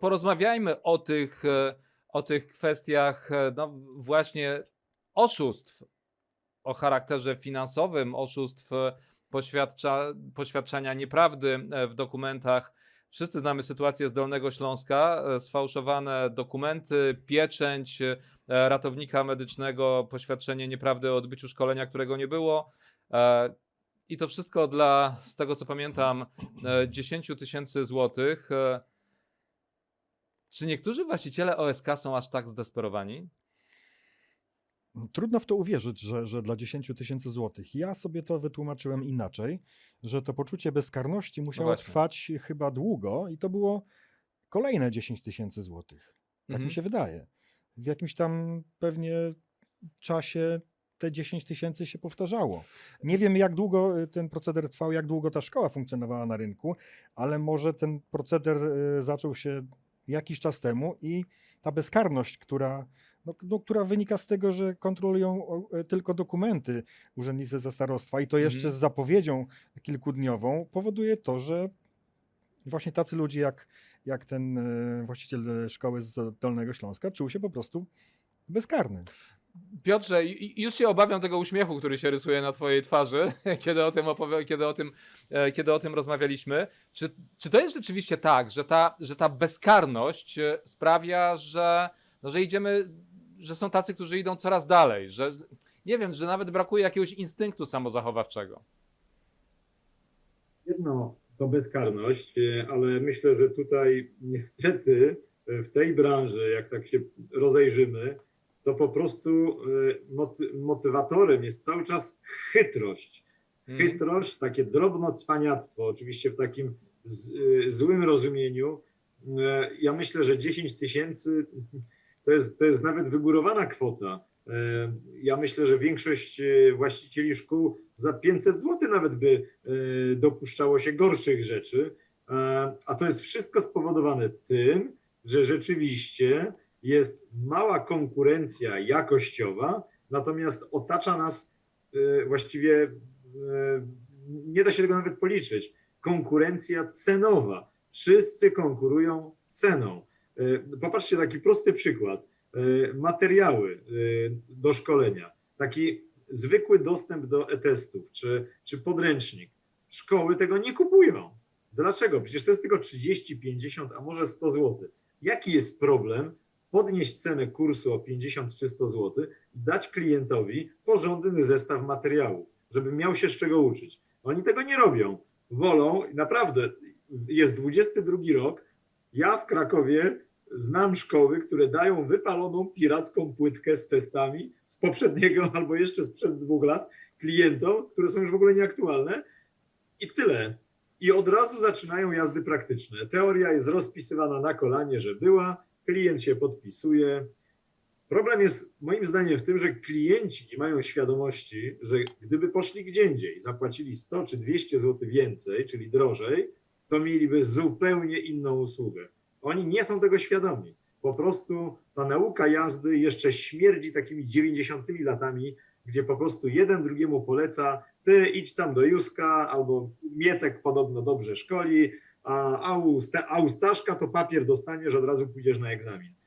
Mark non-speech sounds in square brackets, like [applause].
porozmawiajmy o tych, e, o tych kwestiach e, no, właśnie oszustw o charakterze finansowym, oszustw e, poświadcza, poświadczania nieprawdy w dokumentach. Wszyscy znamy sytuację z Dolnego Śląska, sfałszowane dokumenty, pieczęć ratownika medycznego, poświadczenie nieprawdy o odbyciu szkolenia, którego nie było. I to wszystko dla, z tego co pamiętam, e, 10 tysięcy złotych. Czy niektórzy właściciele OSK są aż tak zdesperowani? Trudno w to uwierzyć, że, że dla 10 tysięcy złotych. Ja sobie to wytłumaczyłem inaczej, że to poczucie bezkarności musiało właśnie. trwać chyba długo i to było kolejne 10 tysięcy złotych. Tak Mhm. mi się wydaje. W jakimś tam pewnie czasie te 10 tysięcy się powtarzało. Nie wiem, jak długo y, ten proceder trwał, jak długo ta szkoła funkcjonowała na rynku, ale może ten proceder y, zaczął się jakiś czas temu i ta bezkarność, która, no, no, która wynika z tego, że kontrolują y, tylko dokumenty urzędnicy ze starostwa i to jeszcze Mhm. z zapowiedzią kilkudniową, powoduje to, że właśnie tacy ludzie jak, jak ten y, właściciel szkoły z Dolnego Śląska czuł się po prostu bezkarny. Piotrze, już się obawiam tego uśmiechu, który się rysuje na twojej twarzy, [laughs] kiedy o tym, opowi- kiedy o tym, e, kiedy o tym rozmawialiśmy. Czy, czy to jest rzeczywiście tak, że ta, że ta bezkarność e, sprawia, że, no, że idziemy, że są tacy, którzy idą coraz dalej, że nie wiem, że nawet brakuje jakiegoś instynktu samozachowawczego? Jedno to bezkarność, e, ale myślę, że tutaj niestety w tej branży, jak tak się rozejrzymy, to po prostu e, moty- motywatorem jest cały czas chytrość. Mhm. Chytrość, takie drobnocwaniactwo, oczywiście w takim e, złym rozumieniu. E, Ja myślę, że 10 tysięcy to jest, to jest nawet wygórowana kwota. Ja myślę, że większość właścicieli szkół za 500 zł nawet by dopuszczało się gorszych rzeczy. E, A to jest wszystko spowodowane tym, że rzeczywiście jest mała konkurencja jakościowa, natomiast otacza nas e, właściwie, e, nie da się tego nawet policzyć, konkurencja cenowa. Wszyscy konkurują ceną. E, Popatrzcie, taki prosty przykład. Materiały do szkolenia, taki zwykły dostęp do e-testów czy, czy podręcznik. Szkoły tego nie kupują. Dlaczego? Przecież to jest tylko 30, 50, a może 100 zł. Jaki jest problem podnieść cenę kursu o 50 czy 100 zł i dać klientowi porządny zestaw materiałów, żeby miał się z czego uczyć? Oni tego nie robią. Wolą, naprawdę, jest 22 rok, ja w Krakowie znam szkoły, które dają wypaloną piracką płytkę z testami z poprzedniego [laughs] albo jeszcze sprzed dwóch lat klientom, które są już w ogóle nieaktualne i tyle. I od razu zaczynają jazdy praktyczne. Teoria jest rozpisywana na kolanie, że była, klient się podpisuje. Problem jest moim zdaniem w tym, że klienci nie mają świadomości, że gdyby poszli gdzie indziej, zapłacili 100 czy 200 zł więcej, czyli drożej, to mieliby zupełnie inną usługę. Oni nie są tego świadomi. Po prostu ta nauka jazdy jeszcze śmierdzi takimi 90 latami, gdzie po prostu jeden drugiemu poleca, ty idź tam do Józka, albo Mietek podobno dobrze szkoli, a, a, u, a u Staszka to papier dostaniesz, od razu pójdziesz na egzamin.